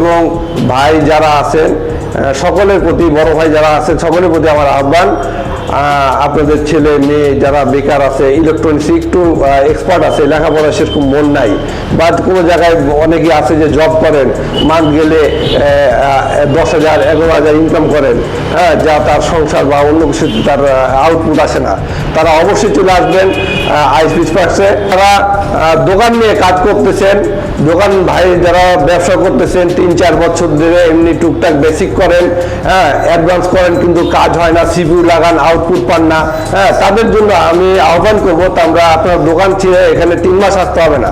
এবং ভাই যারা আছেন সকলের প্রতি, বড় ভাই যারা আছেন, সকলের প্রতি আমার আহ্বান। আপনাদের ছেলে, মেয়ে যারা বেকার আছে ইলেকট্রনিক্স একটু এক্সপার্ট আছে লেখাপড়া সেরকম মন নাই। বা কোনো জায়গায় অনেকে আছে যে জব করেন মান্থ গেলে দশ হাজার, এগারো হাজার ইনকাম করেন হ্যাঁ যা তার সংসার বা অন্য কিছু, তার আউটপুট আসে না। তারা অবশ্যই চলে আসবেন। আইস বিসপার্সে তারা দোকান নিয়ে কাজ করতেছেন। দোকান ভাই যারা ব্যবসা করতেছেন, তিন চার বছর ধরে এমনি টুকটাক বেসিক করেন হ্যাঁ অ্যাডভান্স করেন, কিন্তু কাজ হয় না সিপিউ লাগান আউটপুট পান না। হ্যাঁ তাদের জন্য আমি আহ্বান করব, তা আমরা আপনার দোকান ছেড়ে এখানে তিন মাস আসতে হবে না।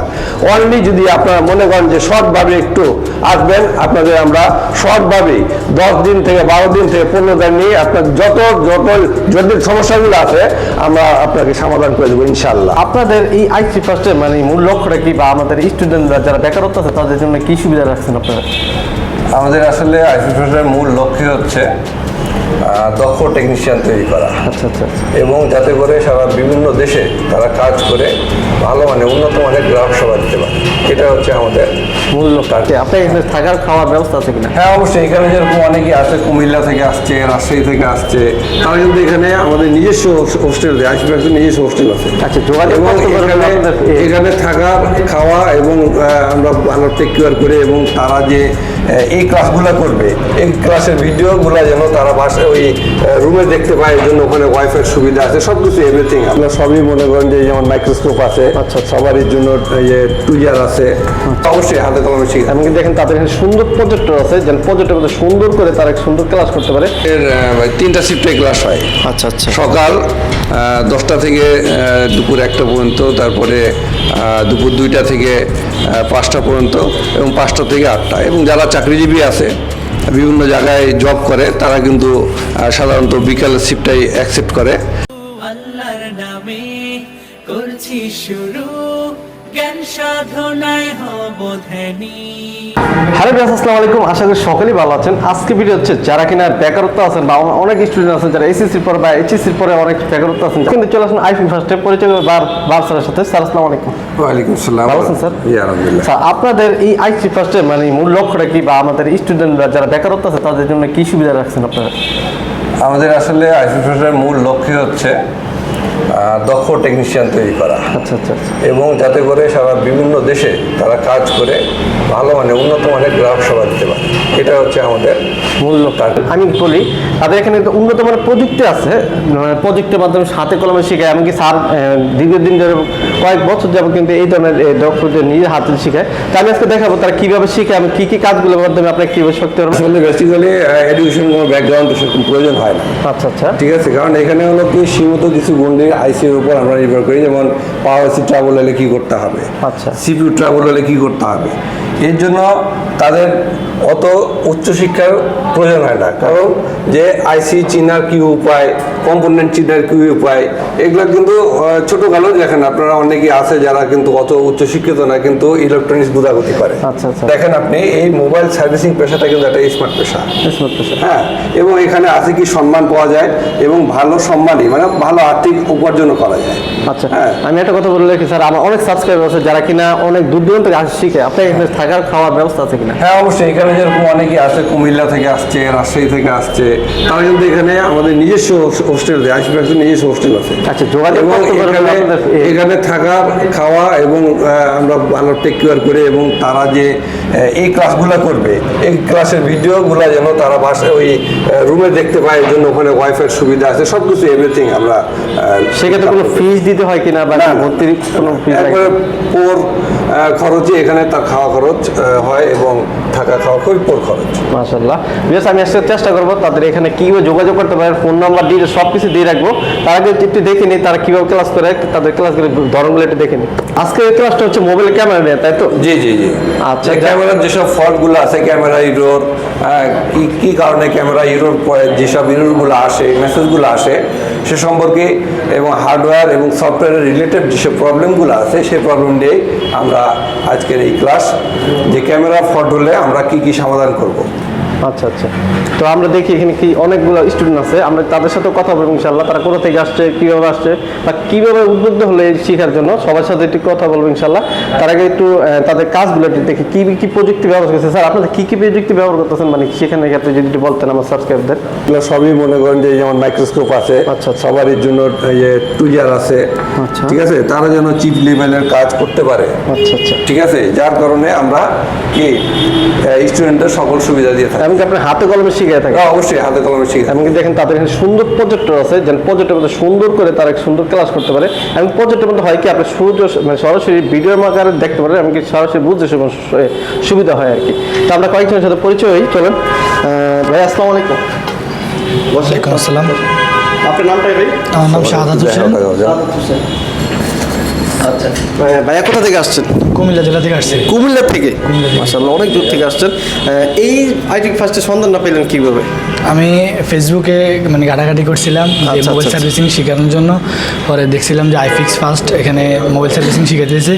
অনলি যদি আপনারা মনে করেন যে শর্টভাবে একটু আসবেন, আপনাদের আমরা শর্টভাবে দশ দিন থেকে বারো দিন থেকে পনেরো দিন নিয়ে আপনার যত যত জটিল সমস্যাগুলো আছে, আমরা আপনাকে সমাধান করে দেবো ইনশাল্লাহ আপনাদের এই আইসি ফার্স্টে মানে মূল লক্ষ্যটা কি বা আমাদের স্টুডেন্টরা যারা বেকারত্ব আছে তাদের জন্য কি সুবিধা রাখছেন আপনারা? আমাদের আসলে আইসিফেশনের মূল লক্ষ্য হচ্ছে দক্ষ টেকনিশিয়ান তৈরি করা। আচ্ছা আচ্ছা আচ্ছা। এবং যাতে করে সারা বিভিন্ন দেশে তারা কাজ করে ভালো মানে উন্নত মানের গ্রাহক সেবা দিতে পারে। এটা হচ্ছে আমাদের মূল লক্ষ্য আপনার এখানে থাকার খাওয়ার ব্যবস্থা আছে কিনা? হ্যাঁ অবশ্যই। এখানে যেরকম অনেকেই আছে কুমিল্লা থেকে আসছে রাজশাহী থেকে আসছে। তারা কিন্তু এখানে আমাদের নিজস্ব হোস্টেল আইসিএফের নিজস্ব হোস্টেল আছে। আচ্ছা যোগাযোগ এখানে থাকা খাওয়া এবং আমরা ভালো টেক কেয়ার করে এবং তারা যে এই ক্লাসগুলো করবে এই ক্লাসের ভিডিওগুলো যেন তারা বাসায় ওই রুমে দেখতে পায় এর জন্য ওখানে ওয়াইফাই সুবিধা আছে সব কিছু এভরিথিং আমরা সবই মনে করেন যে যেমন মাইক্রোস্কোপ আছে আচ্ছা, সবারই জন্য এই যে টুইজার আছে। অবশ্যই হাতে কলমে শিখে এমনকি দেখেন তাদের এখানে সুন্দর প্রজেক্টর আছে যেন প্রজেক্টের সুন্দর করে তারা সুন্দর ক্লাস করতে পারে। এর তিনটা শিফটে ক্লাস হয়। আচ্ছা আচ্ছা। সকাল আহ, দশটা থেকে দুপুর একটা পর্যন্ত তারপরে দুপুর দুইটা থেকে পাঁচটা পর্যন্ত এবং পাঁচটা থেকে আটটা। এবং যারা চাকরিজীবী আছে বিভিন্ন জায়গায় জব করে তারা কিন্তু সাধারণত বিকালের শিফটটাই অ্যাকসেপ্ট করে। আল্লাহর নামে করছি শুরু। জ্ঞান সাধনায় হব ধ্যানী হ্যালো বিয়াস আসসালামু আলাইকুম। আশা করি সকলেই ভালো আছেন। আজকে ভিডিও হচ্ছে যারা কিনা বেকারত্ব আছেন বা অনেক স্টুডেন্ট আছেন যারা এসএসসির পর বা এইচএসসির পরে অনেক বেকারত্ব আছেন কিন্তু চলে আসুন আইফি ফার্স্টে পরিচয় করব বার বার স্যারের সাথে। স্যার আসসালামু আলাইকুম। ওয়ালাইকুম আসসালাম। ভালো আছেন স্যার? আলহামদুলিল্লাহ। স্যার আপনাদের এই আইসি ফার্স্টে মানে মূল লক্ষ্যটা কি বা আমাদের স্টুডেন্টরা যারা বেকারত্ব আছে তাদের জন্য কি সুবিধা রাখছেন আপনারা? আমাদের আসলে আইসিফেশনের মূল লক্ষ্য হচ্ছে দক্ষ টেকনিশিয়ান তৈরি করা। আচ্ছা আচ্ছা আচ্ছা। এবং যাতে করে সারা বিভিন্ন দেশে তারা কাজ করে ভালো মানে উন্নত মানের গ্রাহক সেবা দিতে পারে। এটা হচ্ছে আমাদের মূল লক্ষ্য। আমি বলি তাদের এখানে উন্নত মানের প্রযুক্তি আছে মানে প্রযুক্তির মাধ্যমে হাতে কলমে শেখায় এমনকি স্যার দীর্ঘদিন ধরে কয়েক বছর যাব কিন্তু এই ধরনের দক্ষদের নিজে হাতে শেখায়। তা আমি আজকে দেখাবো তারা কীভাবে শিখে আমি কি কি কাজগুলোর মাধ্যমে আপনার কীভাবে শিখতে পারব আসলে বেসিক্যালি এডুকেশন কোনো ব্যাকগ্রাউন্ড সেরকম প্রয়োজন হয় না। আচ্ছা আচ্ছা। ঠিক আছে কারণ এখানে হলো কি সীমিত কিছু গন্ডির আইসির উপর আমরা নির্ভর করি যেমন পাওয়ার সি ট্রাবল হলে কি করতে হবে? আচ্ছা। সিপিউ ট্রাবল হলে কি করতে হবে? এর জন্য তাদের অত উচ্চশিক্ষার প্রয়োজন হয় না। কারণ যে আইসি চিনার কি উপায় কম্পোনেন্ট চিনার কি উপায় এগুলো কিন্তু ছোটখাটো দেখেন আপনারা অনেকেই আছে যারা কিন্তু অত উচ্চশিক্ষিত না কিন্তু ইলেকট্রনিক্স গুদাগতি করে। আচ্ছা, আচ্ছা। দেখেন আপনি এই মোবাইল সার্ভিসিং পেশাটা কিন্তু একটা স্মার্ট পেশা। Smart পেশা। হ্যাঁ এবং এখানে আছে কি সম্মান পাওয়া যায় এবং ভালো সম্মানই মানে ভালো আর্থিক উপার্জনও করা যায়। আচ্ছা হ্যাঁ। আমি একটা কথা বলে রাখি স্যার আমার অনেক সাবস্ক্রাইবার আছে যারা কিনা অনেক দূর দূরান্ত থেকে আসে শিখে। আপনার এখানে থাকার খাওয়ার ব্যবস্থা আছে কিনা? হ্যাঁ অবশ্যই। এখানে যেরকম অনেকেই আছে কুমিল্লা থেকে আসছে রাজশাহী থেকে আসছে তারা কিন্তু এখানে আমাদের নিজস্ব হোস্টেল আছে আইসিএফের নিজস্ব হোস্টেল আছে। আচ্ছা যোগাযোগ এবং এখানে এখানে থাকা খাওয়া এবং আমরা ভালো টেক কেয়ার করে এবং তারা যে এই ক্লাসগুলো করবে এই ক্লাসের ভিডিওগুলো যেন তারা বাসায় ওই রুমে দেখতে পায় এর জন্য ওখানে ওয়াইফাই সুবিধা আছে সব কিছু এভরিথিং আমরা সেক্ষেত্রে কোনো ফিস দিতে হয় কিনা বা। ভর্তির কোনো ফিস একবারে পোর খরচে এখানে তার খাওয়া খরচ হয় এবং থাকা খাওয়া খুবই পোর খরচ। মাশাল্লাহ বেশ আমি আজকে চেষ্টা করব তাদের এখানে কীভাবে যোগাযোগ করতে পারে ফোন নাম্বার দিয়ে সব কিছু দিয়ে রাখব। তার আগে একটু দেখে নিই তারা কীভাবে ক্লাস করে তাদের ক্লাসগুলো ধরনগুলো একটু দেখে নিই আজকে ক্লাসটা হচ্ছে মোবাইল ক্যামেরা নিয়ে তাই তো? জি জি জি। আচ্ছা, ক্যামেরার যেসব ফল্টগুলো আছে ক্যামেরা ইরোর কি কি কারণে ক্যামেরা ইরোর যেসব ইরোরগুলো আসে মেসেজগুলো আসে সে সম্পর্কে এবং হার্ডওয়্যার এবং সফটওয়্যারের রিলেটেড যেসব প্রবলেমগুলো আছে সেই প্রবলেম নিয়ে আমরা আজকের এই ক্লাস যে ক্যামেরা ফট হলে আমরা কি কি সমাধান করব। আচ্ছা আচ্ছা। তো আমরা দেখি এখানে কি অনেকগুলো স্টুডেন্ট আছে। আমরা তাদের সাথে কথা বলব ইনশাল্লাহ তারা কোথা থেকে আসছে কীভাবে আসছে বা কীভাবে উদ্বুদ্ধ হলে এই শেখার জন্য সবার সাথে একটু কথা বলব ইনশাল্লাহ তার আগে একটু তাদের কাজগুলো একটু দেখি। কী কী প্রযুক্তি ব্যবহার করছে স্যার আপনাদের কী কী প্রযুক্তি ব্যবহার করতেছেন? মানে সেখানে ক্ষেত্রে যদি একটু বলতেন আমার সাবস্ক্রাইবদের এগুলো সবই মনে করেন যে যেমন মাইক্রোস্কোপ আছে আচ্ছা, আচ্ছা। সবারই জন্য এই যে টুইজার আছে আচ্ছা। ঠিক আছে? তারা যেন চিপ লেভেলের কাজ করতে পারে। আচ্ছা আচ্ছা। ঠিক আছে? যার কারণে আমরা কি স্টুডেন্টদের সকল সুবিধা দিয়ে থাকি। এমনকি আপনার হাতে কলমে শিখে থাকে। হ্যাঁ, অবশ্যই হাতে কলমে শিখে এমনকি দেখেন তাদের এখানে সুন্দর প্রজেক্টর আছে যেন প্রজেক্টের মধ্যে সুন্দর করে তারা সুন্দর ক্লাস করতে পারে। এবং প্রজেক্টের মধ্যে হয় কি আপনি সূর্য মানে সরাসরি ভিডিওর আকারে দেখতে পারেন এমনকি সরাসরি বুঝতে সুবিধা হয় আর কি। তো আমরা কয়েকজনের সাথে পরিচয় হই চলেন। আহ, ভাই আসসালামু আলাইকুম। ওয়ালাইকুম আসসালাম। আপনার নামটাই ভাই? আমার নাম শাহাদাত হোসেন। সাদাত হোসেন। আচ্ছা। ভাইয়া কোথা থেকে আসছেন? কুমিল্লা জেলা থেকে আসছি। কুমিল্লা থেকে? মাসাল্লাহ অনেক দূর থেকে আসছেন। এই আইটি ফার্স্টে সন্ধানটা পেলেন কীভাবে? আমি ফেসবুকে মানে ঘাটাঘাটি করছিলাম যে আচ্ছা, মোবাইল আচ্ছা, সার্ভিসিং শেখানোর জন্য। পরে দেখছিলাম যে আইফিক্স ফার্স্ট এখানে মোবাইল সার্ভিসিং শিখাতেছে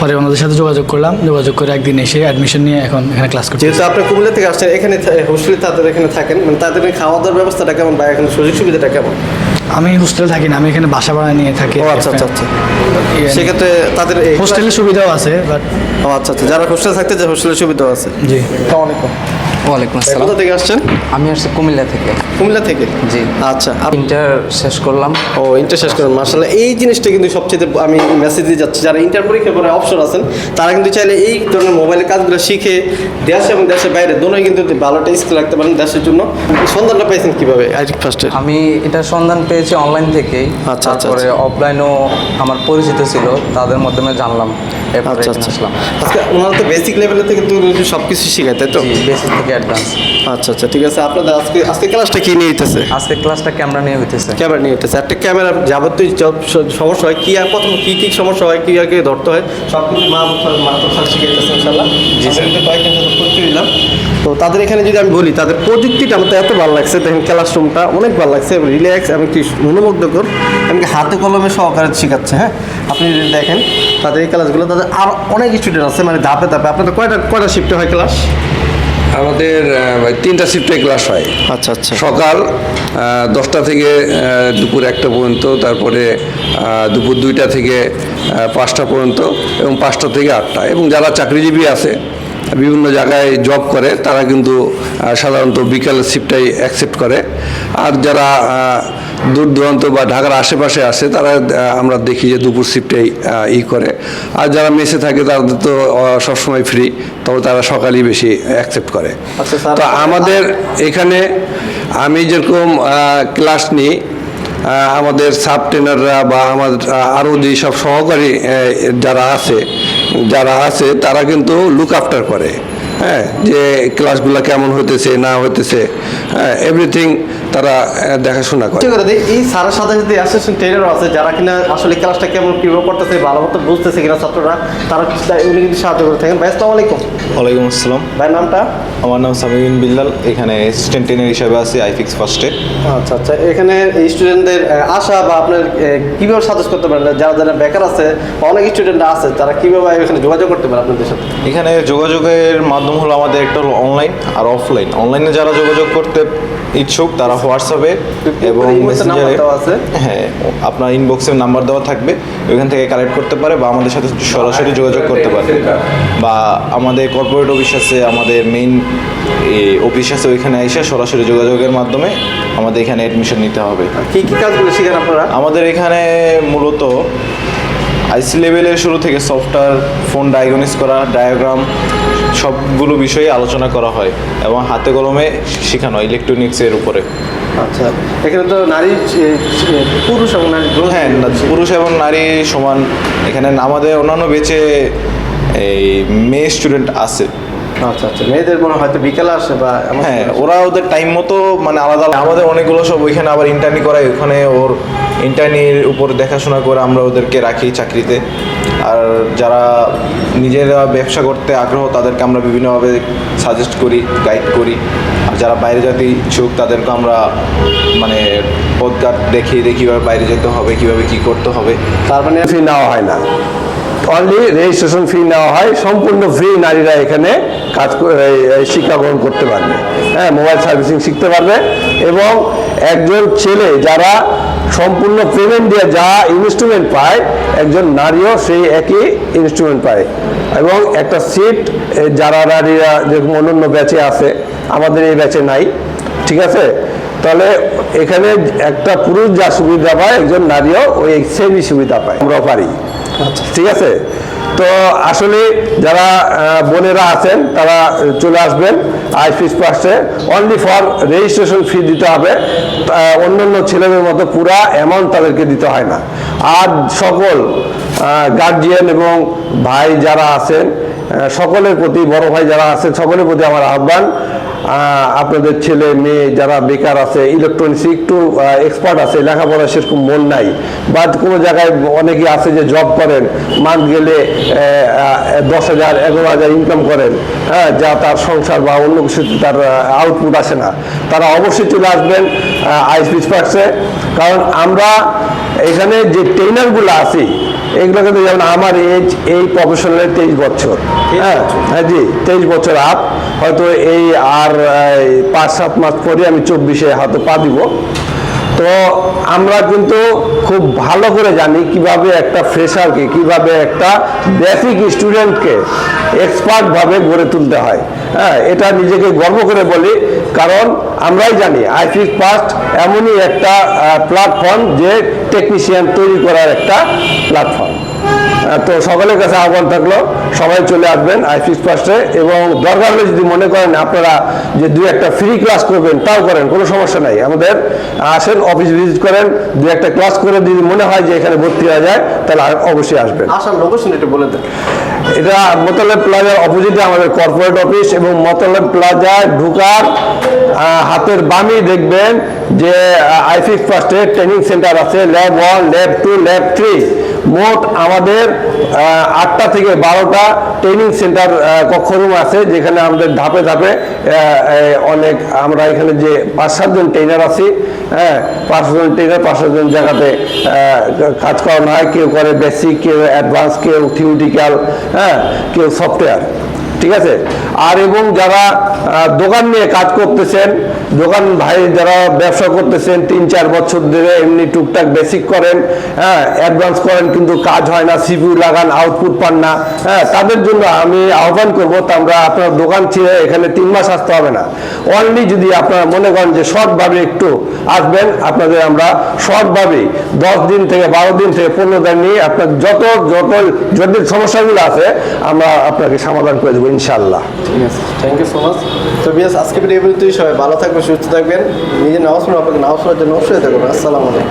পরে ওনাদের সাথে যোগাযোগ করলাম। যোগাযোগ করে একদিন এসে অ্যাডমিশন নিয়ে এখন এখানে ক্লাস করছি যেহেতু আপনি কুমিল্লা থেকে আসছেন এখানে হোস্টেলে তাদের এখানে থাকেন মানে তাদের খাওয়া দাওয়ার ব্যবস্থাটা কেমন? বা এখানে সুযোগ সুবিধাটা কেমন? আমি হোস্টেলে থাকি না আমি এখানে বাসা ভাড়া নিয়ে থাকি ও আচ্ছা আচ্ছা আচ্ছা। সেক্ষেত্রে তাদের হোস্টেলের সুবিধাও আছে বাট ও আচ্ছা আচ্ছা। যারা হোস্টেলে থাকতে যে হোস্টেলের সুবিধাও আছে। জি। আসসালামু আলাইকুম। ওয়ালাইকুম আসসালাম। কোথা থেকে আসছেন? আমি আসছি কুমিল্লা থেকে। কুমিল্লা থেকে? জি। আচ্ছা ইন্টার শেষ করলাম। ও ইন্টার শেষ করেন মার্শাল্লাহ এই জিনিসটা কিন্তু সবচেয়ে আমি মেসেজ দিয়ে যাচ্ছি। যারা ইন্টার পরীক্ষা পরে অপশন আছেন তারা কিন্তু চাইলে এই ধরনের মোবাইলের কাজগুলো শিখে দেশ এবং দেশের বাইরে দোনোই কিন্তু ভালোটা স্কিল রাখতে পারেন দেশের জন্য। সন্ধানটা পাইছেন কীভাবে? আইটি ফার্স্টের আমি এটা সন্ধান পেয়েছি অনলাইন থেকেই। আচ্ছা, আচ্ছা, অফলাইনও আমার পরিচিত ছিল তাদের মাধ্যমে জানলাম। আচ্ছা আচ্ছা। আজকে ওনারা তো বেসিক লেভেলে থেকে কিন্তু সব কিছু শেখায় তাই তো? বেসিক থেকে অ্যাডভান্স আচ্ছা আচ্ছা ঠিক আছে। আপনাদের আজকে আজকে ক্লাসটা কি নিয়ে দিতেছে আজকে ক্লাসটা ক্যামেরা নিয়ে হইতেছে। ক্যামেরা নিয়ে দিতেছে একটা ক্যামেরা যাবতীয় সব সমস্যা হয় কি আর প্রথম কি কি সমস্যা হয় কি কি ধরতে হয় সব কিছু মা মা স্যার শিখাইতেছে ইনশাল্লাহ জি স্যার কয়েকজন সাথে পরিচয় দিলাম তো তাদের এখানে যদি আমি বলি তাদের প্রযুক্তিটা আমার তো এত ভালো লাগছে। দেখেন ক্লাসরুমটা অনেক ভালো লাগছে। রিল্যাক্স এবং কি মনোমুগ্ধকর। এমনকি হাতে কলমে সহকারে শেখাচ্ছে হ্যাঁ? আপনি যদি দেখেন তাদের এই ক্লাসগুলো তাদের আর অনেক স্টুডেন্ট আছে মানে ধাপে ধাপে। আপনাদের কয়টা কয়টা শিফটে হয় ক্লাস আমাদের তিনটা শিফটে ক্লাস হয়। আচ্ছা আচ্ছা। সকাল দশটা থেকে দুপুর একটা পর্যন্ত তারপরে দুপুর দুইটা থেকে পাঁচটা পর্যন্ত এবং পাঁচটা থেকে আটটা। এবং যারা চাকরিজীবী আছে বিভিন্ন জায়গায় জব করে তারা কিন্তু সাধারণত বিকালের শিফটটাই অ্যাকসেপ্ট করে আর যারা দূর দূরান্ত বা ঢাকার আশেপাশে আসে তারা আমরা দেখি যে দুপুর শিফটেই ই করে আর যারা মেসে থাকে তাদের তো সবসময় ফ্রি তবে তারা সকালেই বেশি অ্যাকসেপ্ট করে আচ্ছা। তো আমাদের এখানে আমি যেরকম ক্লাস নিই আমাদের সাব ট্রেনাররা বা আমাদের আরও যেসব সহকারী যারা আছে যারা আছে তারা কিন্তু লুক আফটার করে। হ্যাঁ যে ক্লাসগুলো কেমন হতেছে না হতেছে হ্যাঁ এভরিথিং তারা দেখাশোনা করে। এই স্যারের সাথে সাথে অ্যাসিস্ট্যান্ট ট্রেনারও আছে যারা কিনা আসলে ক্লাসটা কেমন কীভাবে করতেছে ভালো মতো বুঝতেছে কিনা ছাত্ররা তারা উনি কিন্তু সাহায্য করে থাকেন। ভাই আসসালামু আলাইকুম। ওয়ালাইকুম আসসালাম। ভাই নামটা? আমার নাম সামিউন বিল্লাল এখানে অ্যাসিস্ট্যান্ট ট্রেনার হিসাবে আছি আইফিক্স ফার্স্টে আচ্ছা আচ্ছা এখানে স্টুডেন্টদের আশা বা আপনার কীভাবে সাজেস্ট করতে পারেন? যারা যারা বেকার আছে বা অনেক স্টুডেন্ট আছে তারা কীভাবে এখানে যোগাযোগ করতে পারে আপনাদের সাথে? এখানে যোগাযোগের মাধ্যম হলো আমাদের একটা হলো অনলাইন আর অফলাইন অনলাইনে যারা যোগাযোগ করতে ইচ্ছুক তারা হোয়াটসঅ্যাপে এবং মেসেঞ্জারে আছে। হ্যাঁ আপনার ইনবক্সে নাম্বার দেওয়া থাকবে। ওইখান থেকে কালেক্ট করতে পারে বা আমাদের সাথে সরাসরি যোগাযোগ করতে পারে। বা আমাদের কর্পোরেট অফিস আছে আমাদের মেইন অফিস আছে ওইখানে এসে সরাসরি যোগাযোগের মাধ্যমে আমাদের এখানে অ্যাডমিশন নিতে হবে। কি কি কাজগুলো শিখেন আপনারা? আমাদের এখানে মূলত আইসি লেভেলের শুরু থেকে সফটওয়্যার ফোন ডায়াগনিস করা ডায়াগ্রাম সবগুলো বিষয়ে আলোচনা করা হয় এবং হাতে কলমে শেখানো হয় ইলেকট্রনিক্সের উপরে। আচ্ছা এখানে তো নারী পুরুষ এবং নারী হ্যাঁ পুরুষ এবং নারী সমান। এখানে আমাদের অন্যান্য বেচে এই মেয়ে স্টুডেন্ট আছে। আচ্ছা আচ্ছা। মেয়েদের মনে হয় হয়তো বিকেলে আসে বা হ্যাঁ ওরা ওদের টাইম মতো মানে আলাদা আলাদা- আমাদের অনেকগুলো সব ওইখানে আবার ইন্টার্নি করায় ওখানে ওর ইন্টার্নির উপর দেখাশোনা করে আমরা ওদেরকে রাখি চাকরিতে। আর যারা নিজেরা ব্যবসা করতে আগ্রহ তাদেরকে আমরা বিভিন্নভাবে সাজেস্ট করি গাইড করি। আর যারা বাইরে যেতে ইচ্ছুক তাদেরকে আমরা মানে পদঘাট দেখিয়ে দিই কীভাবে বাইরে যেতে হবে কীভাবে কী করতে হবে। তার মানে নেওয়া হয় না। অনলি রেজিস্ট্রেশন ফি নেওয়া হয়, সম্পূর্ণ ফ্রি নারীরা এখানে কাজ শিক্ষা গ্রহণ করতে পারবে। হ্যাঁ মোবাইল সার্ভিসিং শিখতে পারবে এবং একজন ছেলে যারা সম্পূর্ণ পেমেন্ট দিয়ে যা ইনস্ট্রুমেন্ট পায়, একজন নারীও সেই একই ইনস্ট্রুমেন্ট পায়। এবং একটা সিট যারা নারীরা যেরকম অন্যান্য ব্যাচে আছে, আমাদের এই ব্যাচে নাই। ঠিক আছে? তাহলে এখানে একটা পুরুষ যা সুবিধা পায় একজন নারীও ওই সেমই সুবিধা পায়। আমরাও পারি। ঠিক আছে? তো আসলে যারা বোনেরা আছেন তারা চলে আসবেন আই ফিস পাশে অনলি ফর রেজিস্ট্রেশন ফি দিতে হবে। আহ, অন্যান্য ছেলেদের মতো পুরা অ্যামাউন্ট তাদেরকে দিতে হয় না। আর সকল গার্জিয়ান এবং ভাই যারা আছেন সকলের প্রতি বড় ভাই যারা আছেন সকলের প্রতি আমার আহ্বান। আহ, আপনাদের ছেলে, মেয়ে যারা বেকার আছে ইলেকট্রনিক্স একটু এক্সপার্ট আছে, লেখাপড়া সেরকম মন নাই। বা কোনো জায়গায় অনেকে আছে যে জব করেন মান্থ গেলে দশ হাজার, এগারো হাজার ইনকাম করেন হ্যাঁ যা তার সংসার বা অন্য কিছুতে তার আউটপুট আসে না। তারা অবশ্যই চলে আসবেন আইসপিস পার্কসে কারণ আমরা এখানে যে ট্রেনারগুলো আছি এগুলো কিন্তু যেমন আমার এজ এই প্রফেশনালে তেইশ বছর। হ্যাঁ হ্যাঁ জি তেইশ বছর আপ হয়তো এই আর পাঁচ সাত মাস পরে আমি চব্বিশে হাতে পা দিব। তো আমরা কিন্তু খুব ভালো করে জানি কীভাবে একটা ফ্রেশারকে কীভাবে একটা বেসিক স্টুডেন্টকে এক্সপার্টভাবে গড়ে তুলতে হয়। হ্যাঁ এটা নিজেকে গর্ব করে বলি, কারণ আমরাই জানি আইফিস পাস্ট এমনই একটা প্ল্যাটফর্ম যে টেকনিশিয়ান তৈরি করার একটা প্ল্যাটফর্ম তো সকলের কাছে আহ্বান থাকল সবাই চলে আসবেন আইফিস ফার্স্টে এবং দরকার হলে যদি মনে করেন আপনারা যে দুই একটা ফ্রি ক্লাস করবেন তাও করেন কোনো সমস্যা নাই। আমাদের আসেন অফিস ভিজিট করেন দুই একটা ক্লাস করে যদি মনে হয় যে এখানে ভর্তি হওয়া যায় তাহলে অবশ্যই আসবেন। আসার লোকেশন একটু বলে দেন। এটা মোতালেব প্লাজার অপোজিটে আমাদের কর্পোরেট অফিস এবং মোতালেব প্লাজায় ঢুকার হাতের বামে দেখবেন যে আইফিক্স ফার্স্টের ট্রেনিং সেন্টার আছে lab one lab two lab three মোট আমাদের আটটা থেকে বারোটা ট্রেনিং সেন্টার কক্ষরুম আছে, যেখানে আমাদের ধাপে ধাপে অনেক আমরা এখানে যে পাঁচ সাতজন ট্রেনার আছি হ্যাঁ পাঁচ সাতজন ট্রেনার পাঁচ সাতজন জায়গাতে কাজ করানো হয়। কেউ করে বেসিক কেউ অ্যাডভান্স কেউ থিওরিটিক্যাল হ্যাঁ কেউ সফটওয়্যার ঠিক আছে? আর এবং যারা দোকান নিয়ে কাজ করতেছেন, দোকান ভাই যারা ব্যবসা করতেছেন, তিন চার বছর ধরে এমনি টুকটাক বেসিক করেন হ্যাঁ অ্যাডভান্স করেন, কিন্তু কাজ হয় না সিপিউ লাগান আউটপুট পান না হ্যাঁ তাদের জন্য আমি আহ্বান করব তা আমরা আপনার দোকান ছেড়ে এখানে তিন মাস আসতে হবে না। অনলি যদি আপনারা মনে করেন যে শর্টভাবে একটু আসবেন, আপনাদের আমরা শর্টভাবে দশ দিন থেকে বারো দিন থেকে পনেরো দিন নিয়ে আপনার যত যত জটিল সমস্যাগুলো আছে, আমরা আপনাকে সমাধান করে দেবো। ইনশাল্লাহ ঠিক আছে থ্যাংক ইউ সো মাচ তো বিয়াস আজকে ভিডিও তুই সবাই ভালো থাকবেন, সুস্থ থাকবেন। নিজের নামাজ পড়ুন আপনাকে নামাজ পড়ার জন্য অবশ্যই থাকবেন। আসসালামু আলাইকুম।